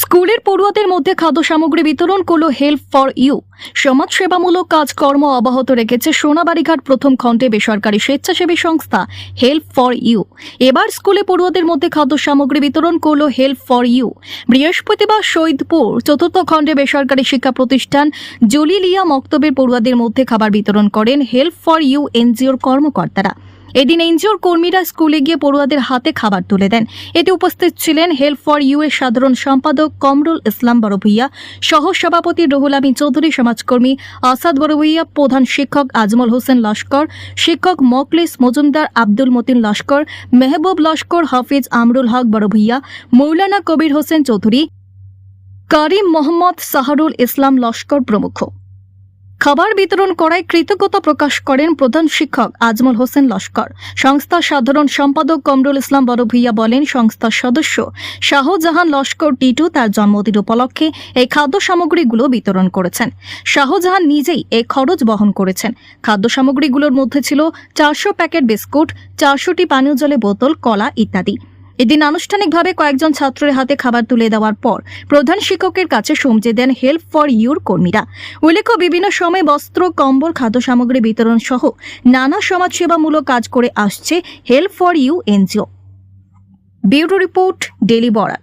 স্কুলের পড়ুয়াদের মধ্যে খাদ্য সামগ্রী বিতরণ করল হেল্প ফর ইউ সমাজসেবামূলক কাজকর্ম অব্যাহত রেখেছে সোনাবাড়িঘাট প্রথম খণ্ডে বেসরকারি স্বেচ্ছাসেবী সংস্থা হেল্প ফর ইউ এবার স্কুলে পড়ুয়াদের মধ্যে খাদ্য সামগ্রী বিতরণ করল হেল্প ফর ইউ বৃহস্পতিবার শহীদপুর চতুর্থ খণ্ডে বেসরকারি শিক্ষা প্রতিষ্ঠান জলিলিয়া মক্তবের পড়ুয়াদের মধ্যে খাবার বিতরণ করেন হেল্প ফর ইউ এনজিওর কর্মকর্তারা। এদিন এনজিওর কর্মীরা স্কুলে গিয়ে পড়ুয়াদের হাতে খাবার তুলে দেন। এতে উপস্থিত ছিলেন হেল্প ফর ইউ এর সাধারণ সম্পাদক কমরুল ইসলাম বড়ভূইয়া, সহ সভাপতি রুহুল আমিন চৌধুরী, সমাজকর্মী আসাদ বড়ভূইয়া, প্রধান শিক্ষক আজমল হোসেন লস্কর, শিক্ষক মকলিস মজুমদার আব্দুল মতিন লস্কর, মেহবুব লস্কর হাফিজ আমরুল হক বড়ভূইয়া, মৌলানা কবির হোসেন চৌধুরী, কারিম মোহাম্মদ সাহারুল ইসলাম লস্কর প্রমুখ। খাবার বিতরণ করায় কৃতজ্ঞতা প্রকাশ করেন প্রধান শিক্ষক আজমল হোসেন লস্কর। সংস্থার সাধারণ সম্পাদক কমরুল ইসলাম বড় বড়ভূইয়া বলেন, সংস্থার সদস্য শাহজাহান লস্কর টিটু তার জন্মদিন উপলক্ষে এই খাদ্য সামগ্রীগুলো বিতরণ করেছেন। শাহজাহান নিজেই এই খরচ বহন করেছেন। খাদ্য সামগ্রীগুলোর মধ্যে ছিল চারশো প্যাকেট বিস্কুট, চারশোটি পানীয় জলে বোতল, কলা ইত্যাদি। এদিন আনুষ্ঠানিকভাবে কয়েকজন ছাত্রের হাতে খাবার তুলে দেওয়ার পর প্রধান শিক্ষকের কাছে সমঝে দেন হেল্প ফর ইউর কর্মীরা। উল্লেখ্য, বিভিন্ন সময় বস্ত্র, কম্বল খাদ্য সামগ্রী বিতরণ সহ নানা সমাজসেবামূলক কাজ করে আসছে help for you NGO. Bureau report, daily Barak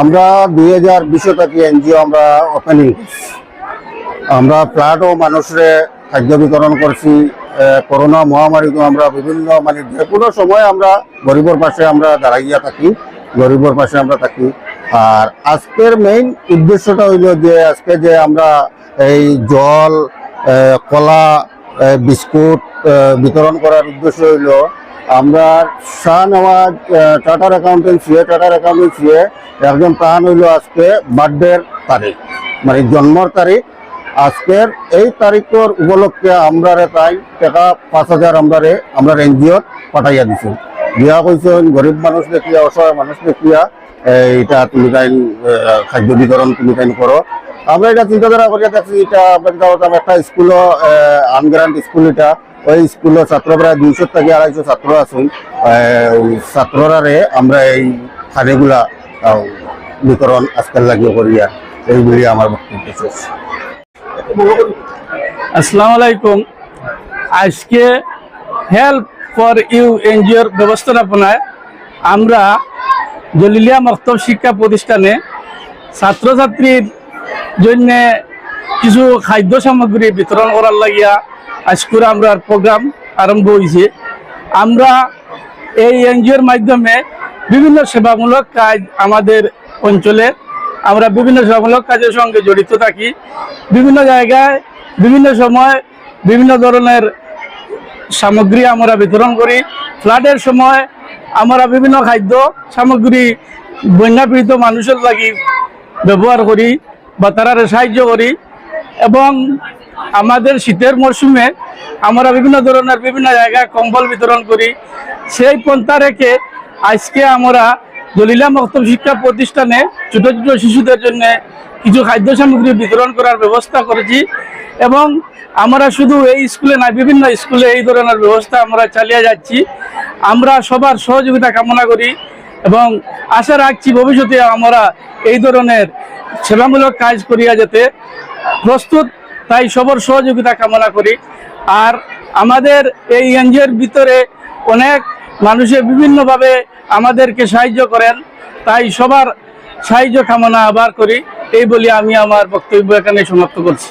আমরা দুই হাজার বিশে থাকি এনজিও আমরা ওপেনিং আমরা ফ্ল্যাট ও মানুষরে খাদ্য বিতরণ করছি করোনা মহামারীতে আমরা বিভিন্ন মানে যে কোনো সময় আমরা গরিবর পাশে আমরা দাঁড়াইয়া থাকি, গরিবর পাশে আমরা থাকি। আর আজকের মেইন উদ্দেশ্যটা হইল যে আজকে যে আমরা এই জল কলা বিস্কুট বিতরণ করার উদ্দেশ্য হইল আমরা শাহনওয়াজ টাটার অ্যাকাউন্টেন্সি টাটার অ্যাকাউন্টেন্সি একজন প্রাণ হইল আজকে বার্থডের তারিখ মানে জন্মর তারিখ। আজকের এই তারিখের উপলক্ষে আমরা তাই টাকা পাঁচ হাজার আমরা আমরা এনজিও পাঠাইয়া দিছি। দিয়া কইছেন গরিব মানুষ দেখিয়া, অসহায় মানুষ দেখিয়া এইটা তুমি তাই খাদ্য বিতরণ তুমি তাই করো। আমরা এটা চিন্তাধারা করিয়া দেখছি, এটা আমরা একটা স্কুলও আনগ্রান্ট স্কুল এটা। ওই স্কুলের ছাত্র প্রায় দুইশো থেকে আড়াইশো ছাত্র ওই ছাত্ররারে আমরা এই খাদ্যগুলা আহ, বিতরণ আজকাল লাগিয়ে করিয়া এইগুলি আমার বক্তব্য শেষ। আসসালামু আলাইকুম। আজকে হেল্প ফর ইউ এনজিওর ব্যবস্থাপনায় আমরা জলিলিয়া মক্তব শিক্ষা প্রতিষ্ঠানে ছাত্রছাত্রীর জন্য কিছু খাদ্য সামগ্রী বিতরণ করার লাগিয়া আজকের আমরা প্রোগ্রাম আরম্ভ হয়েছে আমরা এই এনজিওর মাধ্যমে বিভিন্ন সেবামূলক কাজ আমাদের অঞ্চলে, আমরা বিভিন্ন সেবামূলক কাজের সঙ্গে জড়িত থাকি। বিভিন্ন জায়গায়, বিভিন্ন সময় বিভিন্ন ধরনের সামগ্রী আমরা বিতরণ করি। ফ্লাডের সময় আমরা বিভিন্ন খাদ্য সামগ্রী বন্যাপীড়িত মানুষের লাগি ব্যবহার করি বা তারা সাহায্য করি এবং আমাদের শীতের মরশুমে আমরা বিভিন্ন ধরনের বিভিন্ন জায়গায় কম্বল বিতরণ করি। সেই পন্থা রেখে আজকে আমরা দলিলা মক্তব শিক্ষা প্রতিষ্ঠানে ছোট ছোট শিশুদের জন্য কিছু খাদ্য সামগ্রী বিতরণ করার ব্যবস্থা করেছি এবং আমরা শুধু এই স্কুলে না, বিভিন্ন স্কুলে এই ধরনের ব্যবস্থা আমরা চালিয়ে যাচ্ছি। আমরা সবার সহযোগিতা কামনা করি এবং আশা রাখছি ভবিষ্যতে আমরা এই ধরনের সেবামূলক কাজ করিয়া যেতে প্রস্তুত তাই সবার সহযোগিতা কামনা করি। আর আমাদের এই এনজিওর ভিতরে অনেক মানুষে বিভিন্নভাবে আমাদেরকে সাহায্য করেন, তাই সবার সাহায্য কামনা আবার করি। এই বলে আমি আমার বক্তব্য এখানে সমাপ্ত করছি।